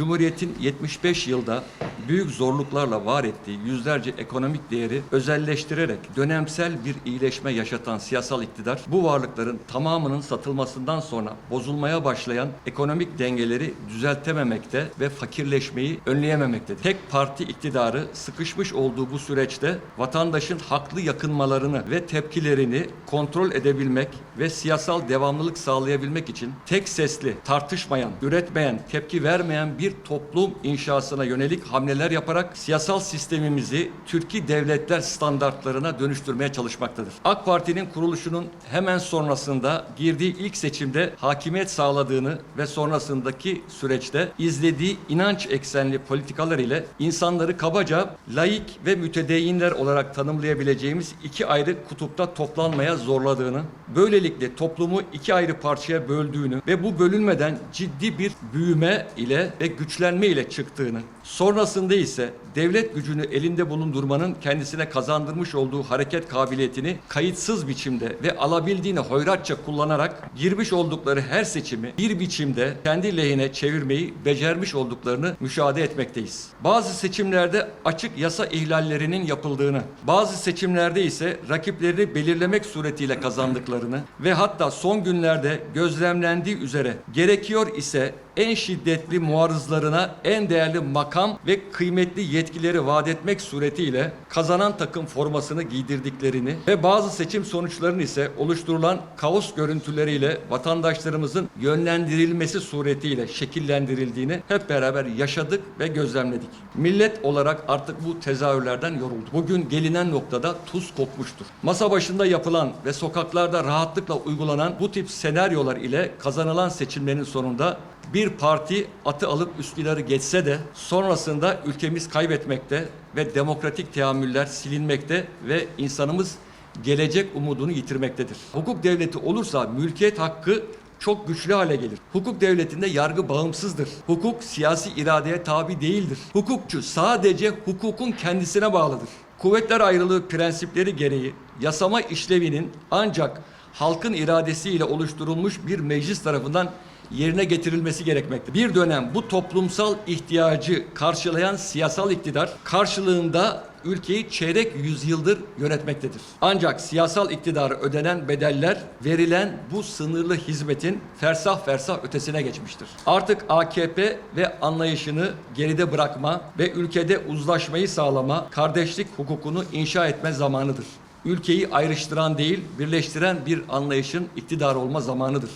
Cumhuriyetin 75 yılda büyük zorluklarla var ettiği yüzlerce ekonomik değeri özelleştirerek dönemsel bir iyileşme yaşatan siyasal iktidar bu varlıkların tamamının satılmasından sonra bozulmaya başlayan ekonomik dengeleri düzeltememekte ve fakirleşmeyi önleyememektedir. Tek parti iktidarı sıkışmış olduğu bu süreçte vatandaşın haklı yakınmalarını ve tepkilerini kontrol edebilmek ve siyasal devamlılık sağlayabilmek için tek sesli, tartışmayan, üretmeyen, tepki vermeyen bir toplum inşasına yönelik hamleler yaparak siyasal sistemimizi Türkiye devletler standartlarına dönüştürmeye çalışmaktadır. AK Parti'nin kuruluşunun hemen sonrasında girdiği ilk seçimde hakimiyet sağladığını ve sonrasındaki süreçte izlediği inanç eksenli politikalar ile insanları kabaca laik ve mütedeyinler olarak tanımlayabileceğimiz iki ayrı kutupta toplanmaya zorladığını, böylelikle toplumu iki ayrı parçaya böldüğünü ve bu bölünmeden ciddi bir büyüme ile ve güçlenme ile çıktığını, sonrasında ise devlet gücünü elinde bulundurmanın kendisine kazandırmış olduğu hareket kabiliyetini kayıtsız biçimde ve alabildiğini hoyratça kullanarak girmiş oldukları her seçimi bir biçimde kendi lehine çevirmeyi becermiş olduklarını müşahede etmekteyiz. Bazı seçimlerde açık yasa ihlallerinin yapıldığını, bazı seçimlerde ise rakiplerini belirlemek suretiyle kazandıklarını ve hatta son günlerde gözlemlendiği üzere gerekiyor ise en şiddetli muarızlarına en değerli makam ve kıymetli yetkileri vaat etmek suretiyle kazanan takım formasını giydirdiklerini ve bazı seçim sonuçlarının ise oluşturulan kaos görüntüleriyle vatandaşlarımızın yönlendirilmesi suretiyle şekillendirildiğini hep beraber yaşadık ve gözlemledik. Millet olarak artık bu tezahürlerden yorulduk. Bugün gelinen noktada tuz kokmuştur. Masa başında yapılan ve sokaklarda rahatlıkla uygulanan bu tip senaryolar ile kazanılan seçimlerin sonunda bir parti atı alıp Üsküdar'ı geçse de sonrasında ülkemiz kaybetmekte ve demokratik teamüller silinmekte ve insanımız gelecek umudunu yitirmektedir. Hukuk devleti olursa mülkiyet hakkı çok güçlü hale gelir. Hukuk devletinde yargı bağımsızdır. Hukuk siyasi iradeye tabi değildir. Hukukçu sadece hukukun kendisine bağlıdır. Kuvvetler ayrılığı prensipleri gereği yasama işlevinin ancak halkın iradesiyle oluşturulmuş bir meclis tarafından yerine getirilmesi gerekmektedir. Bir dönem bu toplumsal ihtiyacı karşılayan siyasal iktidar karşılığında ülkeyi çeyrek yüzyıldır yönetmektedir. Ancak siyasal iktidara ödenen bedeller verilen bu sınırlı hizmetin fersah fersah ötesine geçmiştir. Artık AKP ve anlayışını geride bırakma ve ülkede uzlaşmayı sağlama, kardeşlik hukukunu inşa etme zamanıdır ülkeyi ayrıştıran değil, birleştiren bir anlayışın iktidar olma zamanıdır.